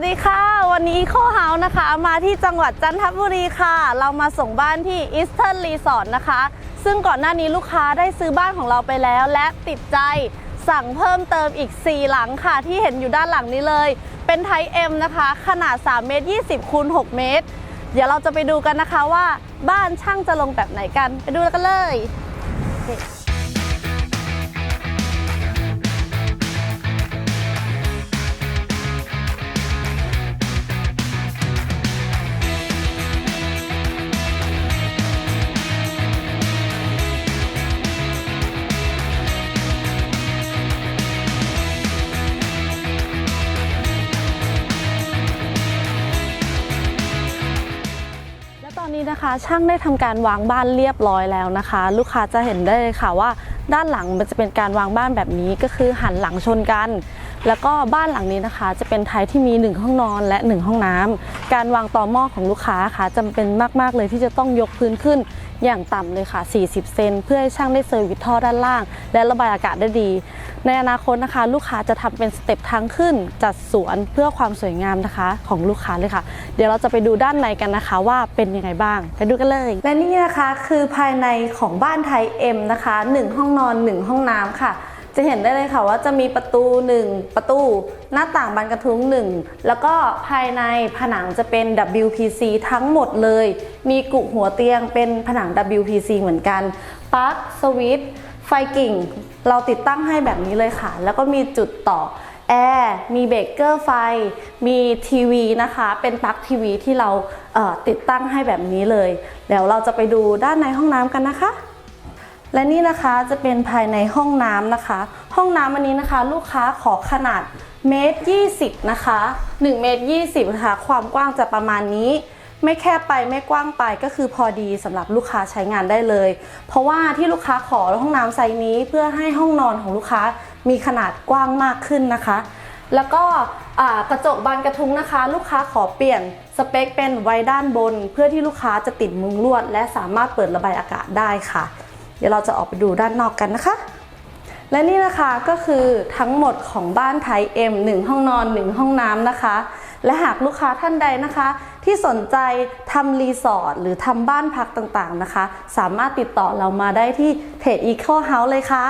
สวัสดีค่ะ วันนี้โคเฮาส์นะคะมาที่จังหวัดจันทบุรีค่ะ เรามาส่งบ้านที่ Eastern Resort นะคะ ซึ่งก่อนหน้านี้ลูกค้าได้ซื้อบ้านของเราไปแล้ว และติดใจสั่งเพิ่มเติมอีก 4 หลังค่ะ ที่เห็นอยู่ด้านหลังนี้เลย เป็นไทป์ M นะคะ ขนาด 3 เมตร 20คูณ6เมตร เดี๋ยวเราจะไปดูกันนะคะว่าบ้านช่างจะลงแบบไหนกัน ไปดูกันเลยแนี้นะคะช่างได้ทำการวางบ้านเรียบร้อยแล้วนะคะ ลูกค้าจะเห็นได้เลยค่ะว่า ด้านหลังมันจะเป็นการวางบ้านแบบนี้ก็คือหันหลังชนกัน แล้วก็บ้านหลังนี้นะคะ จะเป็นไทยที่มี 1 ห้องนอนและ 1 ห้องน้ำการวางต่อหม้อของลูกค้าค่ะจำเป็นมาก ๆ เลยที่จะต้องยกพื้นขึ้นอย่างต่ำเลยค่ะ 40 เซนเพื่อให้ช่างได้เซอร์วิสท่อด้านล่าง และระบายอากาศได้ดี ในอนาคตนะคะ ลูกค้าจะทำเป็นสเต็ปทางขึ้นจัดสวนเพื่อความสวยงามนะคะ ของลูกค้าเลยค่ะ เดี๋ยวเราจะไปดูด้านในกันนะคะ ว่าเป็นยังไงบ้างไปดูกันเลย และนี่นะคะคือภายในของบ้านไทย M นะคะ 1 ห้องนอน 1 ห้องน้ำค่ะจะเห็นได้เลยค่ะว่าจะมีประตู 1 ประตู หน้าต่างบานกระทุ้ง 1 แล้วก็ภายในผนังจะเป็น WPC ทั้งหมดเลย มีกุหัวเตียงเป็นผนัง WPC เหมือนกันปลั๊กสวิตช์ ไฟกิ่งเราติดตั้งให้แบบนี้เลยค่ะ แล้วก็มีจุดต่อแอร์มีเบรกเกอร์ไฟ มีทีวีนะคะ เป็นปลั๊กทีวีที่เราเติดตั้งให้แบบนี้เลย เดี๋ยวเราจะไปดูด้านในห้องน้ำกันนะคะ และนี่นะคะจะเป็นภายในห้องน้ำนะคะ ห้องน้ำอันนี้นะคะ ลูกค้าขอขนาดเมตร20นะคะ1เมตร20นะคะความกว้างจะประมาณนี้ ไม่แคบไปไม่กว้างไปก็คือพอดีสำหรับลูกค้าใช้งานได้เลย เพราะว่าที่ลูกค้าขอห้องน้ำไซส์นี้เพื่อให้ห้องนอนของลูกค้ามีขนาดกว้างมากขึ้นนะคะ แล้วก็กระจกบานกระทุ้งนะคะ ลูกค้าขอเปลี่ยนสเปคเป็นไว้ด้านบน เพื่อที่ลูกค้าจะติดมุงลวด และสามารถเปิดระบายอากาศได้ค่ะ เดี๋ยวเราจะออกไปดูด้านนอกกันนะคะและนี่นะคะก็คือทั้งหมดของบ้านไทย M 1ห้องนอน 1 ห้องน้ำนะคะ และหากลูกค้าท่านใดนะคะ ที่สนใจทำรีสอร์ทหรือทำบ้านพักต่างๆนะคะ สามารถติดต่อเรามาได้ที่เพจ Eco House เลยค่ะ